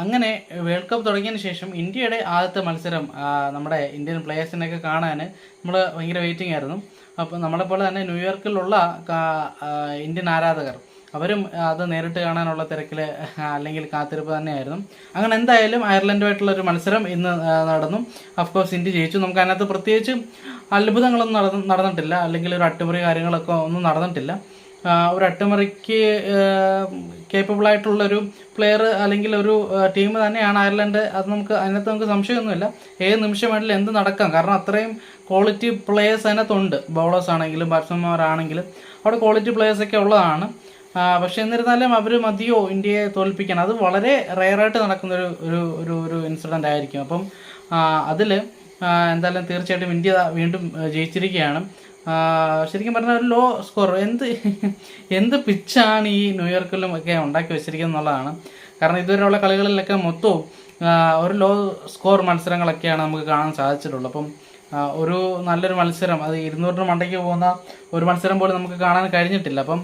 അങ്ങനെ world cup തുടങ്ങിയതിന് ശേഷം ഇന്ത്യയുടെ ആദ്യത്തെ മത്സരം നമ്മുടെ ഇന്ത്യൻ പ്ലേയേഴ്സിനെയൊക്കെ കാണാൻ നമ്മൾ ഭയങ്കര വെയിറ്റിംഗ് ആയിരുന്നു. അപ്പോൾ നമ്മളെപ്പോലെ തന്നെ ന്യൂയോർക്കിലുള്ള ഇന്ത്യൻ ആരാധകർ അവരും അത് നേരിട്ട് കാണാനുള്ള തിരക്കിൽ അല്ലെങ്കിൽ കാത്തിരിപ്പ് തന്നെയായിരുന്നു. അങ്ങനെ എന്തായാലും അയർലൻഡുമായിട്ടുള്ള ഒരു മത്സരം ഇന്ന് നടന്നു. അഫ്കോഴ്സ് ഇന്ത്യ ജയിച്ചു. നമുക്ക് അതിനകത്ത് പ്രത്യേകിച്ച് അത്ഭുതങ്ങളൊന്നും നടന്ന നടന്നിട്ടില്ല. അല്ലെങ്കിൽ ഒരു അട്ടിമറി കാര്യങ്ങളൊക്കെ ഒന്നും നടന്നിട്ടില്ല. ഒരു അട്ടിമറിക്ക് കേപ്പബിൾ ആയിട്ടുള്ള ഒരു പ്ലെയർ അല്ലെങ്കിൽ ഒരു ടീം തന്നെയാണ് അയർലൻഡ്. അത് നമുക്ക് അതിനകത്ത് നമുക്ക് സംശയമൊന്നുമില്ല. ഏത് നിമിഷം വേണമെങ്കിലും എന്ത് നടക്കാം? കാരണം അത്രയും ക്വാളിറ്റി പ്ലേയേഴ്സ് അതിനകത്തുണ്ട്. ബൗളേഴ്സ് ആണെങ്കിലും ബാറ്റ്സ്മാൻമാരാണെങ്കിലും അവിടെ ക്വാളിറ്റി പ്ലേയേഴ്സ് ഒക്കെ ഉള്ളതാണ്. പക്ഷേ എന്നിരുന്നാലും അവർ മതിയോ ഇന്ത്യയെ തോൽപ്പിക്കാൻ? അത് വളരെ റെയറായിട്ട് നടക്കുന്ന ഒരു ഒരു ഒരു ഒരു ഇൻസിഡന്റ് ആയിരിക്കും. അപ്പം അതിൽ എന്തായാലും തീർച്ചയായിട്ടും ഇന്ത്യ വീണ്ടും ജയിച്ചിരിക്കുകയാണ്. ശരിക്കും പറഞ്ഞാൽ ഒരു ലോ സ്കോർ എന്ത് എന്ത് പിച്ചാണ് ഈ ന്യൂയോർക്കിലും ഒക്കെ ഉണ്ടാക്കി വെച്ചിരിക്കുന്നത് എന്നുള്ളതാണ്. കാരണം ഇതുവരെയുള്ള കളികളിലൊക്കെ മൊത്തവും ഒരു ലോ സ്കോർ മത്സരങ്ങളൊക്കെയാണ് നമുക്ക് കാണാൻ സാധിച്ചിട്ടുള്ളത്. അപ്പം ഒരു നല്ലൊരു മത്സരം അത് ഇരുന്നൂറിന് മണ്ടയ്ക്ക് പോകുന്ന ഒരു മത്സരം പോലും നമുക്ക് കാണാൻ കഴിഞ്ഞിട്ടില്ല. അപ്പം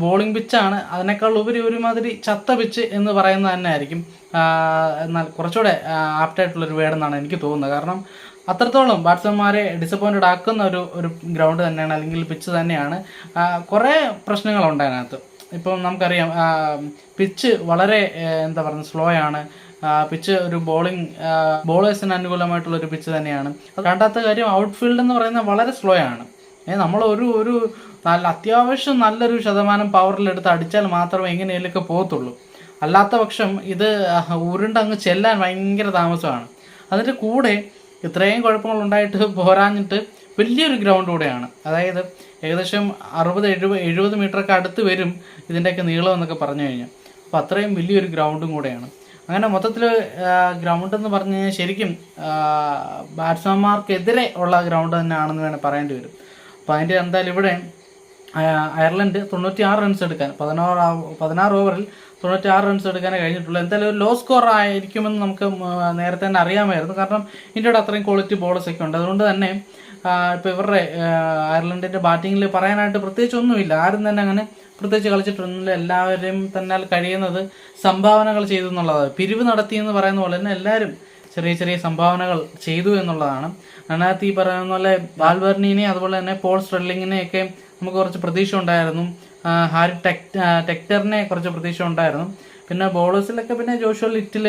ബോളിംഗ് പിച്ചാണ് അതിനേക്കാൾ ഉപരി ഒരുമാതിരി ചത്ത പിച്ച് എന്ന് പറയുന്നത് തന്നെ ആയിരിക്കും. എന്നാൽ കുറച്ചുകൂടെ ആപ്റ്റായിട്ടുള്ളൊരു വേർഡെന്നാണ് എനിക്ക് തോന്നുന്നത്. കാരണം അത്രത്തോളം ബാറ്റ്സ്മാൻമാരെ ഡിസപ്പോയിന്റഡ് ആക്കുന്ന ഒരു ഒരു ഗ്രൗണ്ട് തന്നെയാണ് അല്ലെങ്കിൽ പിച്ച് തന്നെയാണ്. കുറേ പ്രശ്നങ്ങളുണ്ട് അതിനകത്ത്. ഇപ്പം നമുക്കറിയാം പിച്ച് വളരെ എന്താ പറയുക സ്ലോ ആണ്. പിച്ച് ഒരു ബോളിംഗ് ബോളേഴ്സിന് അനുകൂലമായിട്ടുള്ള ഒരു പിച്ച് തന്നെയാണ്. രണ്ടാമത്തെ കാര്യം ഔട്ട് ഫീൽഡ് എന്ന് പറയുന്നത് വളരെ സ്ലോ ആണ്. ഏഹ് നമ്മൾ ഒരു ഒരു നല്ല അത്യാവശ്യം നല്ലൊരു ശതമാനം പവറിലെടുത്ത് അടിച്ചാൽ മാത്രമേ എങ്ങനെയൊക്കെ പോകത്തുള്ളൂ. അല്ലാത്ത പക്ഷം ഇത് ഉരുണ്ടങ്ങ് ചെല്ലാൻ ഭയങ്കര താമസമാണ്. അതിന്റെ കൂടെ ഇത്രയും കുഴപ്പങ്ങൾ ഉണ്ടായിട്ട് പോരാഞ്ഞിട്ട് വലിയൊരു ഗ്രൗണ്ട് കൂടെയാണ്. അതായത് ഏകദേശം അറുപത് എഴുപത് എഴുപത് മീറ്ററൊക്കെ അടുത്ത് വരും ഇതിന്റെയൊക്കെ നീളം എന്നൊക്കെ പറഞ്ഞു കഴിഞ്ഞാൽ. അപ്പോൾ അത്രയും വലിയൊരു ഗ്രൗണ്ടും കൂടെയാണ്. അങ്ങനെ മൊത്തത്തിൽ ഗ്രൗണ്ട് എന്ന് പറഞ്ഞു കഴിഞ്ഞാൽ ശരിക്കും ബാറ്റ്സ്മാൻമാർക്കെതിരെ ഉള്ള ഗ്രൗണ്ട് തന്നെയാണെന്ന് വേണേൽ പറയേണ്ടി വരും. അപ്പോൾ അതിന്റെ എന്തായാലും ഇവിടെ അയർലൻഡ് തൊണ്ണൂറ്റി ആറ് റൺസ് എടുക്കാൻ പതിനാറ് പതിനാറ് ഓവറിൽ തൊണ്ണൂറ്റി ആറ് റൺസ് എടുക്കാനേ കഴിഞ്ഞിട്ടുള്ളൂ. എന്തായാലും ഒരു ലോ സ്കോർ ആയിരിക്കുമെന്ന് നമുക്ക് നേരത്തെ തന്നെ അറിയാമായിരുന്നു. കാരണം ഇന്ത്യയുടെ അത്രയും ക്വാളിറ്റി ബോളേഴ്സ് ഒക്കെ ഉണ്ട്. അതുകൊണ്ട് തന്നെ ഇപ്പോൾ ഇവരുടെ അയർലൻഡിന്റെ ബാറ്റിങ്ങിൽ പറയാനായിട്ട് പ്രത്യേകിച്ച് ഒന്നുമില്ല. ആരും തന്നെ അങ്ങനെ പ്രത്യേകിച്ച് കളിച്ചിട്ടൊന്നുമില്ല. എല്ലാവരും തന്നെ കഴിയുന്നത് സംഭാവനകൾ ചെയ്തു എന്നുള്ളതാണ്. പിരിവ് നടത്തി എന്ന് പറയുന്ന പോലെ തന്നെ എല്ലാവരും ചെറിയ ചെറിയ സംഭാവനകൾ ചെയ്തു എന്നുള്ളതാണ്. അതിനകത്ത് ഈ പറയുന്ന പോലെ ബാൽബർണിനെ അതുപോലെ തന്നെ പോൾ സ്ട്രെല്ലിങ്ങിനെയൊക്കെ നമുക്ക് കുറച്ച് പ്രതീക്ഷ ഉണ്ടായിരുന്നു. ഹാരി ടെക് ടെക്ടറിനെ കുറച്ച് പ്രതീക്ഷ ഉണ്ടായിരുന്നു. പിന്നെ ബോളേഴ്സിലൊക്കെ പിന്നെ ജോഷോ ലിറ്റിൽ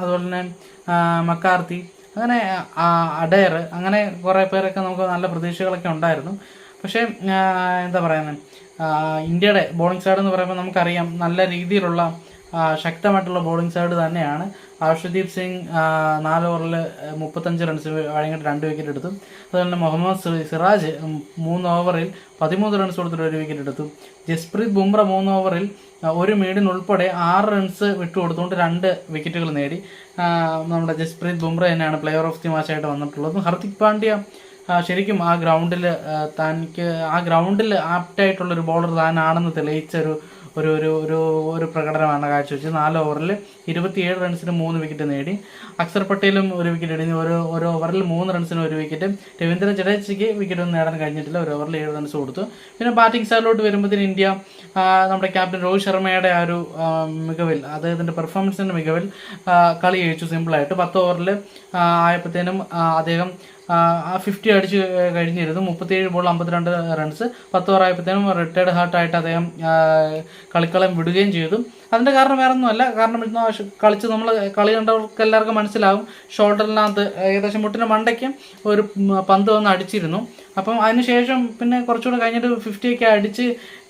അതുപോലെ തന്നെ മക്കാർത്തി അങ്ങനെ അഡയർ അങ്ങനെ കുറേ പേരൊക്കെ നമുക്ക് നല്ല പ്രതീക്ഷകളൊക്കെ ഉണ്ടായിരുന്നു. പക്ഷേ എന്താ പറയുന്നത് ഇന്ത്യയുടെ ബോളിംഗ് സൈഡ് എന്ന് പറയുമ്പോൾ നമുക്കറിയാം നല്ല രീതിയിലുള്ള ശക്തമായിട്ടുള്ള ബോളിംഗ് സൈഡ് തന്നെയാണ്. അർഷദീപ് സിംഗ് നാല് ഓവറിൽ മുപ്പത്തഞ്ച് റൺസ് വഴങ്ങിയിട്ട് രണ്ട് വിക്കറ്റ് എടുത്തു. അതുപോലെ തന്നെ മുഹമ്മദ് സിറാജ് മൂന്ന് ഓവറിൽ പതിമൂന്ന് റൺസ് കൊടുത്തിട്ട് ഒരു വിക്കറ്റ് എടുത്തു. ജസ്പ്രീത് ബുംറ മൂന്ന് ഓവറിൽ ഒരു മീഡിനുൾപ്പെടെ ആറ് റൺസ് വിട്ടുകൊടുത്തുകൊണ്ട് രണ്ട് വിക്കറ്റുകൾ നേടി. നമ്മുടെ ജസ്പ്രീത് ബുംറ തന്നെയാണ് പ്ലെയർ ഓഫ് ദി മാച്ചായിട്ട് വന്നിട്ടുള്ളത്. ഹർദിക് പാണ്ഡ്യ ശരിക്കും ആ ഗ്രൗണ്ടിൽ തനിക്ക് ആ ഗ്രൗണ്ടിൽ ആപ്റ്റായിട്ടുള്ളൊരു ബോളർ താനാണെന്ന് തെളിയിച്ച ഒരു ഒരു ഒരു ഒരു പ്രകടനമാണ് കാഴ്ചവെച്ചത്. നാല് ഓവറിൽ ഇരുപത്തിയേഴ് റൺസിന് മൂന്ന് വിക്കറ്റ് നേടി. അക്സർ പട്ടേലും ഒരു വിക്കറ്റ് എടുത്തു ഒരു ഒരു ഓവറിൽ മൂന്ന് റൺസിന് ഒരു വിക്കറ്റ്. രവീന്ദ്ര ജഡേജയ്ക്ക് വിക്കറ്റ് ഒന്നും നേടാൻ കഴിഞ്ഞിട്ടില്ല. ഒരു ഓവറിൽ ഏഴ് റൺസ് കൊടുത്തു. പിന്നെ ബാറ്റിംഗ് സൈഡിലോട്ട് വരുമ്പോഴത്തേന് ഇന്ത്യ നമ്മുടെ ക്യാപ്റ്റൻ രോഹിത് ശർമ്മയുടെ ആ ഒരു മികവിൽ അദ്ദേഹത്തിന്റെ പെർഫോമൻസിന്റെ മികവിൽ കളി ജയിച്ചു സിമ്പിളായിട്ട് പത്ത് ഓവറിൽ ആയപ്പോഴത്തേനും അദ്ദേഹം ഫിഫ്റ്റി അടിച്ച് കഴിഞ്ഞിരുന്നു. മുപ്പത്തിയേഴ് ബോൾ അമ്പത്തിരണ്ട് റൺസ് പത്ത് ഓവറായപ്പോഴത്തേനും റിട്ടയർഡ് ഹാർട്ടായിട്ട് അദ്ദേഹം കളിക്കളം വിടുകയും ചെയ്തു. അതിന്റെ കാരണം വേറെ ഒന്നുമല്ല കാരണം ഇന്ന് ആ കളിച്ച് നമ്മൾ കളി കണ്ടവർക്ക് എല്ലാവർക്കും മനസ്സിലാവും. ഷോൾഡറിനകത്ത് ഏകദേശം മുട്ടിന് മണ്ടയ്ക്ക് ഒരു പന്ത് വന്ന് അടിച്ചിരുന്നു. അപ്പം അതിനുശേഷം പിന്നെ കുറച്ചുകൂടെ കഴിഞ്ഞിട്ട് ഫിഫ്റ്റിയൊക്കെ അടിച്ച്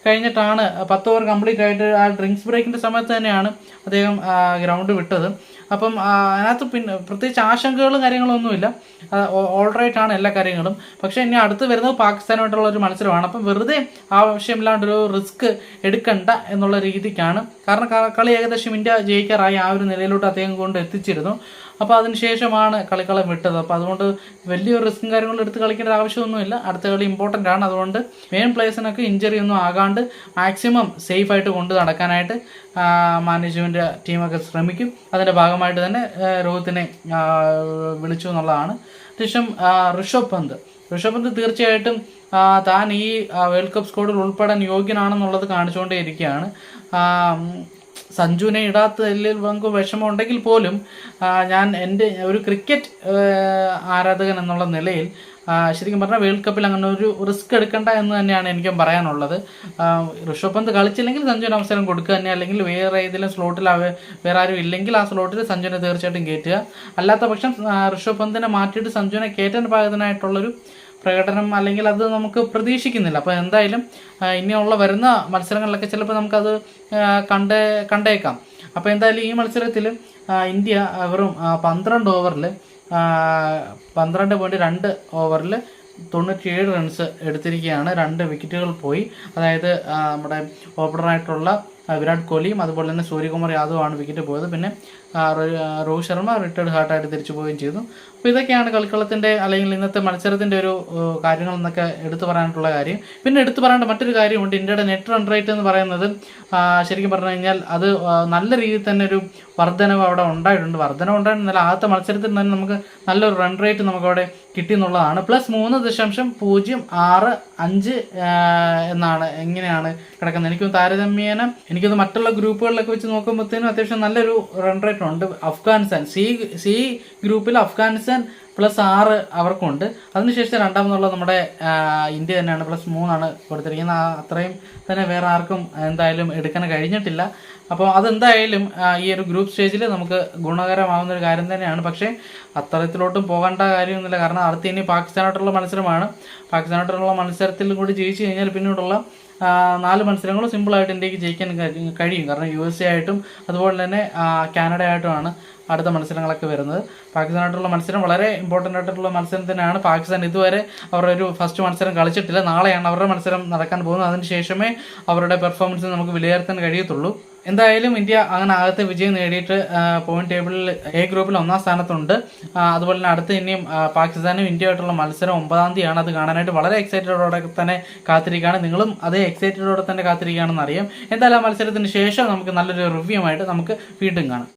കഴിഞ്ഞിട്ടാണ് പത്ത് ഓവർ കംപ്ലീറ്റ് ആയിട്ട് ആ ഡ്രിങ്ക്സ് ബ്രേക്കിന്റെ സമയത്ത് തന്നെയാണ് അദ്ദേഹം ഗ്രൗണ്ട് വിട്ടത്. അപ്പം അതിനകത്ത് പിന്നെ പ്രത്യേകിച്ച് ആശങ്കകളും കാര്യങ്ങളൊന്നുമില്ല. ആണ് എല്ലാ കാര്യങ്ങളും. പക്ഷേ ഇനി അടുത്ത് വരുന്നത് പാകിസ്ഥാനുമായിട്ടുള്ള ഒരു മത്സരമാണ്. അപ്പം വെറുതെ ആവശ്യമില്ലാണ്ടൊരു റിസ്ക് എടുക്കണ്ട എന്നുള്ള രീതിക്കാണ്. കാരണം കളി ഏകദേശം ഇന്ത്യ ജയിക്കാറായി ആ ഒരു നിലയിലോട്ട് അദ്ദേഹം കൊണ്ട് എത്തിച്ചിരുന്നു. അപ്പോൾ അതിനുശേഷമാണ് കളിക്കളം വിട്ടത്. അപ്പോൾ അതുകൊണ്ട് വലിയൊരു റിസ്ക്കും കാര്യങ്ങളും എടുത്ത് കളിക്കേണ്ട ആവശ്യമൊന്നുമില്ല. അടുത്ത കളി ഇമ്പോർട്ടന്റ് ആണ്. അതുകൊണ്ട് മെയിൻ പ്ലേയേഴ്സിനൊക്കെ ഇഞ്ചറി ഒന്നും ആകാണ്ട് മാക്സിമം സേഫായിട്ട് കൊണ്ട് നടക്കാനായിട്ട് മാനേജ്മെന്റ് ടീമൊക്കെ ശ്രമിക്കും. അതിന്റെ ഭാഗമായിട്ട് തന്നെ രോഹിത്തിനെ വിളിച്ചു എന്നുള്ളതാണ്. ശേഷം ഋഷഭ് പന്ത്. ഋഷഭ് പന്ത് തീർച്ചയായിട്ടും താൻ ഈ വേൾഡ് കപ്പ് സ്ക്വാഡിൽ ഉൾപ്പെടാൻ യോഗ്യനാണെന്നുള്ളത് കാണിച്ചുകൊണ്ടേ ഇരിക്കുകയാണ് ആ, ഉം, സഞ്ജുവിനെ ഇടാത്തതിൽ നമുക്ക് വിഷമം ഉണ്ടെങ്കിൽ പോലും ഞാൻ എന്റെ ഒരു ക്രിക്കറ്റ് ആരാധകൻ എന്നുള്ള നിലയിൽ ശരിക്കും പറഞ്ഞാൽ വേൾഡ് കപ്പിൽ അങ്ങനെ ഒരു റിസ്ക് എടുക്കണ്ട എന്ന് തന്നെയാണ് എനിക്കും പറയാനുള്ളത്. ഋഷഭ് പന്ത് കളിച്ചില്ലെങ്കിൽ സഞ്ജുവിന് അവസരം കൊടുക്കുക തന്നെ അല്ലെങ്കിൽ വേറെ ഏതെങ്കിലും സ്ലോട്ടിൽ വേറെ ആരും ഇല്ലെങ്കിൽ ആ സ്ലോട്ടിൽ സഞ്ജുവിനെ തീർച്ചയായിട്ടും കയറ്റുക അല്ലാത്ത പക്ഷം ഋഷഭ് പന്തിനെ മാറ്റിയിട്ട് സഞ്ജുവിനെ കയറ്റാൻ പാകത്തിനായിട്ടുള്ളൊരു പ്രകടനം അല്ലെങ്കിൽ അത് നമുക്ക് പ്രതീക്ഷിക്കുന്നില്ല. അപ്പോൾ എന്തായാലും ഇനിയുള്ള വരുന്ന മത്സരങ്ങളിലൊക്കെ ചിലപ്പോൾ നമുക്കത് കണ്ട് കണ്ടേ കണ്ടേക്കാം. അപ്പോൾ എന്തായാലും ഈ മത്സരത്തിൽ ഇന്ത്യ വെറും പന്ത്രണ്ട് ഓവറിൽ പന്ത്രണ്ട് പോയിന്റ് രണ്ട് ഓവറിൽ തൊണ്ണൂറ്റിയേഴ് റൺസ് എടുത്തിരിക്കുകയാണ്. രണ്ട് വിക്കറ്റുകൾ പോയി. അതായത് നമ്മുടെ ഓപ്പണറായിട്ടുള്ള വിരാട് കോഹ്ലിയും അതുപോലെ തന്നെ സൂര്യകുമാർ യാദവുമാണ് വിക്കറ്റ് പോയത്. പിന്നെ രോഹിത് ശർമ്മ റിട്ടയർഡ് ഹാർട്ടായിട്ട് തിരിച്ചു പോവുകയും ചെയ്തു. അപ്പോൾ ഇതൊക്കെയാണ് കളിക്കളത്തിന്റെ അല്ലെങ്കിൽ ഇന്നത്തെ മത്സരത്തിന്റെ ഒരു കാര്യങ്ങൾ എന്നൊക്കെ എടുത്തു പറയാനായിട്ടുള്ള കാര്യം. പിന്നെ എടുത്തു പറയേണ്ട മറ്റൊരു കാര്യമുണ്ട്. ഇന്ത്യയുടെ നെറ്റ് റൺ റേറ്റ് എന്ന് പറയുന്നത് ശരിക്കും പറഞ്ഞു കഴിഞ്ഞാൽ അത് നല്ല രീതിയിൽ തന്നെ ഒരു വർധനവ് അവിടെ ഉണ്ടായിട്ടുണ്ട്. വർധനവ് ഉണ്ടായിട്ടുണ്ട്. ആദ്യത്തെ മത്സരത്തിൽ തന്നെ നമുക്ക് നല്ലൊരു റൺ റേറ്റ് നമുക്കവിടെ കിട്ടി എന്നുള്ളതാണ്. പ്ലസ് മൂന്ന് ദശാംശം പൂജ്യം ആറ് അഞ്ച് എന്നാണ് എങ്ങനെയാണ് കിടക്കുന്നത്. എനിക്ക് താരതമ്യേന എനിക്കൊന്ന് മറ്റുള്ള ഗ്രൂപ്പുകളിലൊക്കെ വെച്ച് നോക്കുമ്പോഴത്തേനും അത്യാവശ്യം നല്ലൊരു റൺ റേറ്റ് ഉണ്ട്. അഫ്ഗാനിസ്ഥാൻ. സി സി ഗ്രൂപ്പിൽ അഫ്ഗാനിസ്ഥാൻ പ്ലസ് ആറ് അവർക്കുണ്ട്. അതിനുശേഷം രണ്ടാമെന്നുള്ള നമ്മുടെ ഇന്ത്യ തന്നെയാണ് പ്ലസ് മൂന്നാണ് കൊടുത്തിരിക്കുന്നത്. അത്രയും തന്നെ വേറെ ആർക്കും എന്തായാലും എടുക്കാൻ കഴിഞ്ഞിട്ടില്ല. അപ്പോൾ അതെന്തായാലും ഈ ഒരു ഗ്രൂപ്പ് സ്റ്റേജിൽ നമുക്ക് ഗുണകരമാവുന്ന ഒരു കാര്യം തന്നെയാണ്. പക്ഷേ അത്തരത്തിലോട്ടും പോകേണ്ട കാര്യമൊന്നുമില്ല. കാരണം അടുത്ത് ഇനി പാകിസ്ഥാനായിട്ടുള്ള മത്സരമാണ്. പാകിസ്ഥാനായിട്ടുള്ള മത്സരത്തിൽ കൂടി ജയിച്ചു കഴിഞ്ഞാൽ പിന്നീടുള്ള നാല് മത്സരങ്ങളും സിമ്പിളായിട്ട് ഇന്ത്യയ്ക്ക് ജയിക്കാൻ കഴി- കഴിയും. കാരണം യു എസ് എ ആയിട്ടും അതുപോലെ തന്നെ കാനഡ ആയിട്ടുമാണ് അടുത്ത മത്സരങ്ങളൊക്കെ വരുന്നത്. പാകിസ്ഥാനായിട്ടുള്ള മത്സരം വളരെ ഇമ്പോർട്ടന്റ് ആയിട്ടുള്ള മത്സരം തന്നെയാണ്. പാകിസ്ഥാൻ ഇതുവരെ അവരുടെ ഒരു ഫസ്റ്റ് മത്സരം കളിച്ചിട്ടില്ല. നാളെയാണ് അവരുടെ മത്സരം നടക്കാൻ പോകുന്നത്. അതിന് ശേഷമേ അവരുടെ പെർഫോമൻസ് നമുക്ക് വിലയിരുത്താൻ കഴിയത്തുള്ളൂ. എന്തായാലും ഇന്ത്യ അങ്ങനെ ആദ്യത്തെ വിജയം നേടിയിട്ട് പോയിന്റ് ടേബിളിൽ എ ഗ്രൂപ്പിൽ ഒന്നാം സ്ഥാനത്തുണ്ട്. അതുപോലെ തന്നെ അടുത്ത ഇനിയും പാകിസ്ഥാനും ഇന്ത്യയുമായിട്ടുള്ള മത്സരം ഒമ്പതാം തീയതിയാണ്. അത് കാണാനായിട്ട് വളരെ എക്സൈറ്റഡോടെ തന്നെ കാത്തിരിക്കുകയാണ്. നിങ്ങളും അതേ എക്സൈറ്റഡോടെ തന്നെ കാത്തിരിക്കുകയാണെന്ന് അറിയാം. എന്തായാലും ആ മത്സരത്തിന് ശേഷം നമുക്ക് നല്ലൊരു റിവ്യൂ ആയിട്ട് നമുക്ക് വീണ്ടും കാണാം.